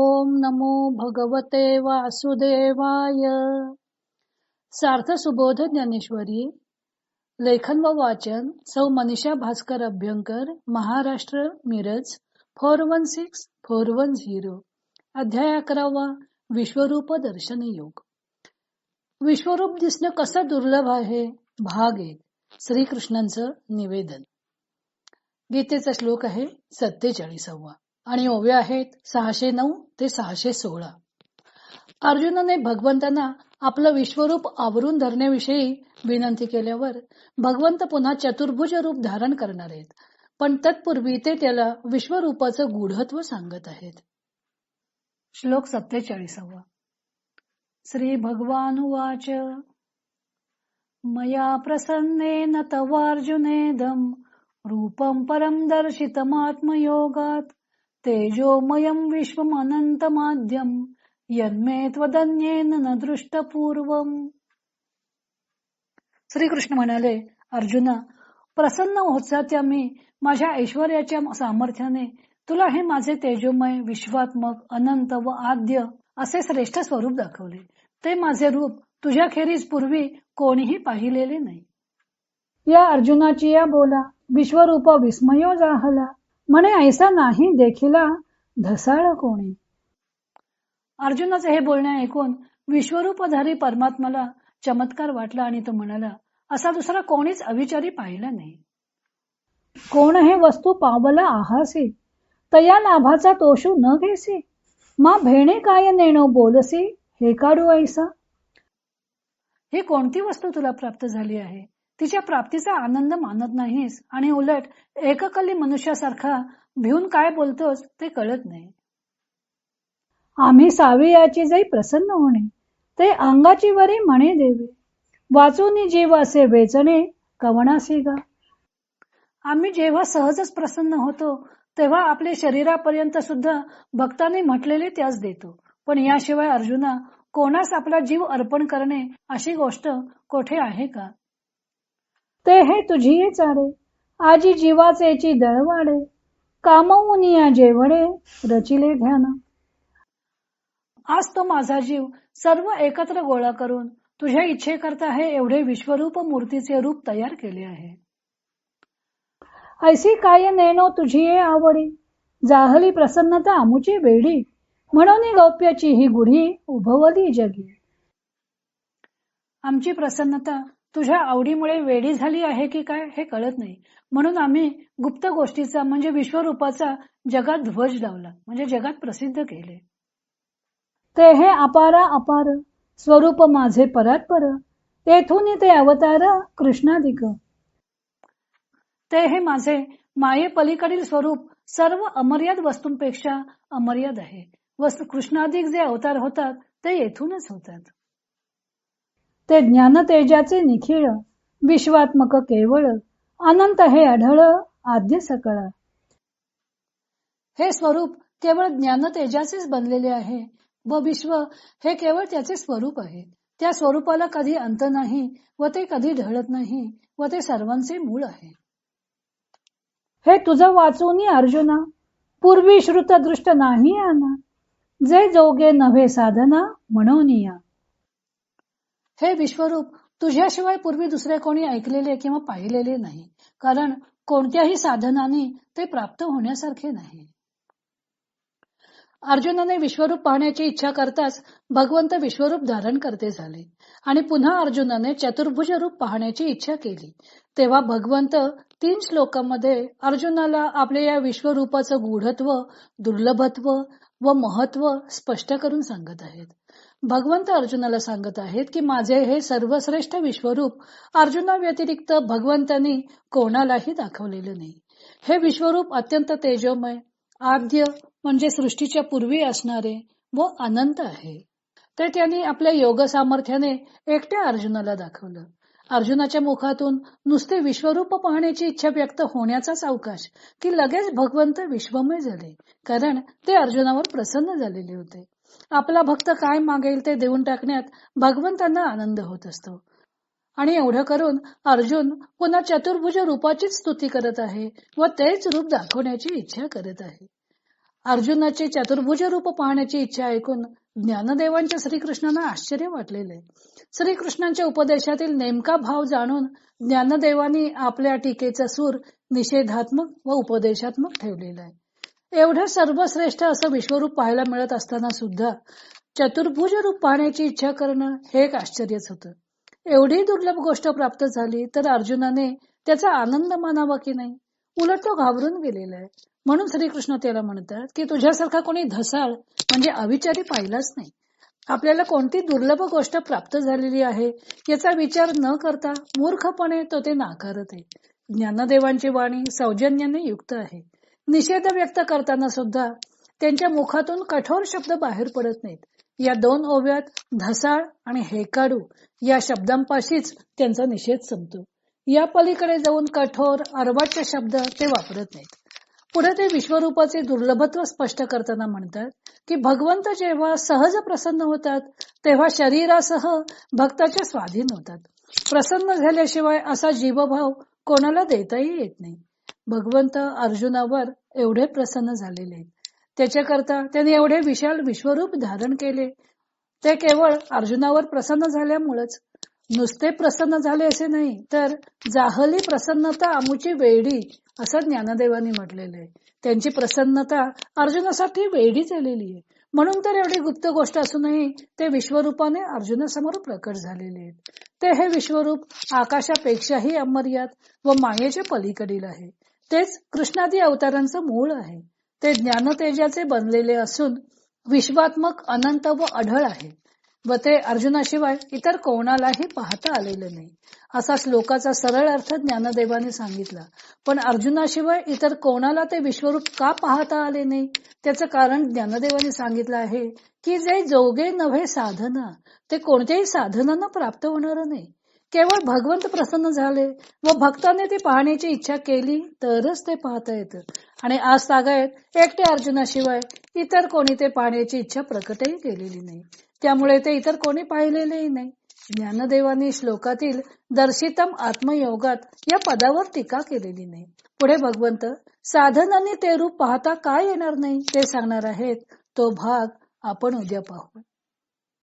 ओम नमो भगवते वासुदेवाय. सार्थ सुबोध ज्ञानेश्वरी लेखन व वाचन सौ Manisha Bhaskar Abhyankar Maharashtra Miraj four one six four one zero अध्याय अकरावा विश्वरूप दर्शन योग. विश्वरूप दिसणं कसं दुर्लभ आहे? भाग एक श्रीकृष्णांचं निवेदन. गीतेचा श्लोक आहे सत्तेचाळीसावा. आणि ओव्या आहेत सहाशे नऊ ते सहाशे सोळा. अर्जुनाने भगवंतांना आपलं विश्वरूप आवरून धरण्याविषयी विनंती केल्यावर भगवंत पुन्हा चतुर्भुज रूप धारण करणार आहेत. पण तत्पूर्वी ते त्याला विश्वरूपाचं गूढत्व सांगत आहेत. श्लोक सत्तेचाळीसावा. श्री भगवान वाच मया प्रसन्नेन तवार्जुनेदम रूपं परम दर्शितमात्मयोगात. तेजोमयं विश्वमनन्तमाद्यं यन्मे त्वदन्येन न दृष्टपूर्वम श्रीकृष्ण म्हणाले अर्जुना प्रसन्न होत्या मी माझ्या ऐश्वर्याच्या सामर्थ्याने तुला हे माझे तेजोमय विश्वात्मक अनंत व आद्य असे श्रेष्ठ स्वरूप दाखवले ते माझे रूप तुझ्या खेरीज पूर्वी कोणीही पाहिलेले नाही या अर्जुनाची या बोला विश्वरूप विस्मयो जाहला म्हणे ऐसा नाही देखिला धसाळ कोणी. अर्जुनाचे हे बोलणे ऐकून विश्वरूपधारी परमात्माला चमत्कार वाटला आणि तो म्हणाला असा दुसरा कोणीच अविचारी पाहिला नाही. कोण हे वस्तू पावला आहासी तया लाभाचा तोषू न घेसी मा भेणे काय नेणो बोलसी हे काढू ऐसा. ही कोणती वस्तू तुला प्राप्त झाली आहे? तिच्या प्राप्तीचा आनंद मानत नाहीस आणि उलट एककली मनुष्यासारखा भिवून काय बोलतोस ते कळत नाही. आम्ही सावियाची जाई प्रसन्न होणे ते अंगाची वरी म्हणे देवे वाचून जीव असे वेचणे कवणासी गा आम्ही जेव्हा सहजच प्रसन्न होतो तेव्हा आपले शरीरापर्यंत सुद्धा भक्तांनी म्हटलेले त्याच देतो. पण याशिवाय अर्जुना कोणास आपला जीव अर्पण करणे अशी गोष्ट कोठे आहे का? ते हे तुझी चाडे आजी जीवाचेची दळवाडे कामवून या रचिले ध्यान. आज तो माझा जीव सर्व एकत्र गोळा करून तुझ्या इच्छेकरता हे एवढे विश्वरूप मूर्तीचे रूप तयार केले आहे. ऐसी काय नेणो तुझी आवडी? जाहली प्रसन्नता आमुची बेडी. म्हणून गौप्याची ही गुढी उभवली जगी. आमची प्रसन्नता तुझ्या आवडीमुळे वेडी झाली आहे की काय हे कळत नाही. म्हणून आम्ही गुप्त गोष्टीचा म्हणजे विश्वरूपाचा जगात ध्वज लावला म्हणजे जगात प्रसिद्ध केले. ते हे अपारा अपार स्वरूप माझे परात्पर तेथून ते अवतार कृष्णाधिक. ते हे माझे माये पलीकडील स्वरूप सर्व अमर्याद वस्तूंपेक्षा अमर्याद आहे. वस्तू कृष्णाधिक जे अवतार होतात ते येथूनच होतात. ते ज्ञान तेजाचे निखिळ विश्वात्मक केवळ अनंत हे आढळ आद्य सकळ. हे स्वरूप केवळ ज्ञान तेजाचेच बनलेले आहे व विश्व हे केवळ त्याचे स्वरूप आहे. त्या स्वरूपाला कधी अंत नाही व ते कधी ढळत नाही व ते सर्वांचे मूळ आहे. हे तुझं वाचून अर्जुना. पूर्वी श्रुत दृष्ट नाही आना जे जोगे नव्हे साधना म्हणून या. हे विश्वरूप तुझ्याशिवाय पूर्वी दुसरे कोणी ऐकलेले किंवा पाहिलेले नाही. कारण कोणत्याही साधनाने ते प्राप्त होण्यासारखे नाही. अर्जुनाने विश्वरूप पाहण्याची इच्छा करताच भगवंत विश्वरूप धारण करते झाले. आणि पुन्हा अर्जुनाने चतुर्भुज रूप पाहण्याची इच्छा केली. तेव्हा भगवंत तीन श्लोकांमध्ये अर्जुनाला आपल्या या विश्वरूपाचं गूढत्व दुर्लभत्व व महत्त्व स्पष्ट करून सांगत आहेत. भगवंत अर्जुनाला सांगत आहेत की माझे हे सर्वश्रेष्ठ विश्वरूप अर्जुना व्यतिरिक्त भगवंतांनी कोणालाही दाखवलेलं नाही. हे विश्वरूप अत्यंत तेजोमय आद्य म्हणजे सृष्टीच्या पूर्वी असणारे व अनंत आहे. ते त्यांनी आपल्या योग सामर्थ्याने एकट्या अर्जुनाला दाखवलं. अर्जुनाच्या मुखातून नुसते विश्वरूप पाहण्याची इच्छा व्यक्त होण्याचाच अवकाश की लगेच भगवंत विश्वमय झाले कारण ते अर्जुनावर प्रसन्न झालेले होते. आपला भक्त काय मागेल ते देऊन टाकण्यात भगवंतांना आनंद होत असतो. आणि एवढं करून अर्जुन पुन्हा चतुर्भुज रूपाचीच स्तुती करत आहे व तेच रूप दाखवण्याची इच्छा करत आहे. अर्जुनाचे चतुर्भुज रूप पाहण्याची इच्छा ऐकून ज्ञानदेवांच्या श्रीकृष्णांना आश्चर्य वाटलेले श्रीकृष्णांच्या उपदेशातील नेमका भाव जाणून ज्ञानदेवानी आपल्या टीकेचा सूर निषेधात्मक व उपदेशात्मक ठेवलेला आहे. एवढं सर्वश्रेष्ठ असं विश्वरूप पाहायला मिळत असताना सुद्धा चतुर्भुज रूप पाहण्याची इच्छा करणं हे एक आश्चर्यच होतं. एवढी दुर्लभ गोष्ट प्राप्त झाली तर अर्जुनाने त्याचा आनंद मानावा की नाही? उलट तो घाबरून गेलेला आहे. म्हणून श्रीकृष्ण त्याला म्हणतात की तुझ्यासारखा कोणी धसाळ म्हणजे अविचारी पाहिलाच नाही. आपल्याला कोणती दुर्लभ गोष्ट प्राप्त झालेली आहे याचा विचार न करता मूर्खपणे तो ते नाकारत आहे. ज्ञानदेवांची वाणी सौजन्याने युक्त आहे. निषेध व्यक्त करताना सुद्धा त्यांच्या मुखातून कठोर शब्द बाहेर पडत नाहीत. या दोन ओव्यात धसाळ आणि हेकाडू या शब्दांपाशीच त्यांचा निषेध संपतो. या पलीकडे जाऊन कठोर अर्वाच्य शब्द ते वापरत नाहीत. पुढे ते विश्वरूपाचे दुर्लभत्व स्पष्ट करताना म्हणतात की भगवंत जेव्हा सहज प्रसन्न होतात तेव्हा शरीरासह भक्ताच्या स्वाधीन होतात. प्रसन्न झाल्याशिवाय असा जीवभाव कोणाला देताही येत नाही. भगवंत अर्जुनावर एवढे प्रसन्न झालेले. आहेत त्याच्याकरता त्यांनी एवढे विशाल विश्वरूप धारण केले. ते केवळ अर्जुनावर प्रसन्न झाल्यामुळेच. नुसते प्रसन्न झाले असे नाही तर जाहली प्रसन्नता आमुची वेडी असं ज्ञानदेवानी म्हटलेलं आहे त्यांची प्रसन्नता अर्जुनासाठी वेडी झालेली आहे. म्हणून तर एवढी गुप्त गोष्ट असूनही ते विश्वरूपाने अर्जुनासमोर प्रकट झालेले आहेत. ते हे विश्वरूप आकाशापेक्षाही अमर्याद व मायेच्या पलीकडील आहे. तेच कृष्णादी अवतारांचं मूळ आहे. ते ज्ञानतेजाचे बनलेले असून विश्वात्मक अनंत व अढळ आहे. व ते अर्जुनाशिवाय इतर कोणालाही पाहता आलेलं नाही. असा श्लोकाचा सरळ अर्थ ज्ञानदेवाने सांगितला. पण अर्जुनाशिवाय इतर कोणाला ते विश्वरूप का पाहता आले नाही? त्याचं कारण ज्ञानदेवाने सांगितलं आहे की जे जोगे नव्हे साधना ते कोणत्याही साधनानं प्राप्त होणार नाही. केवळ भगवंत प्रसन्न झाले व भक्ताने ते पाहण्याची इच्छा केली तरच ते पाहता येतं. आणि आज तागायत एकटे अर्जुनाशिवाय इतर कोणी ते पाहण्याची इच्छा प्रकटही केलेली नाही. त्यामुळे ते इतर कोणी पाहिलेलेही नाही. ज्ञानदेवांनी श्लोकातील दर्शितम आत्मयोगात या पदावर टीका केलेली नाही. पुढे भगवंत साधनांनी ते रूप पाहता काय येणार नाही ते सांगणार आहेत तो भाग आपण उद्या पाहू.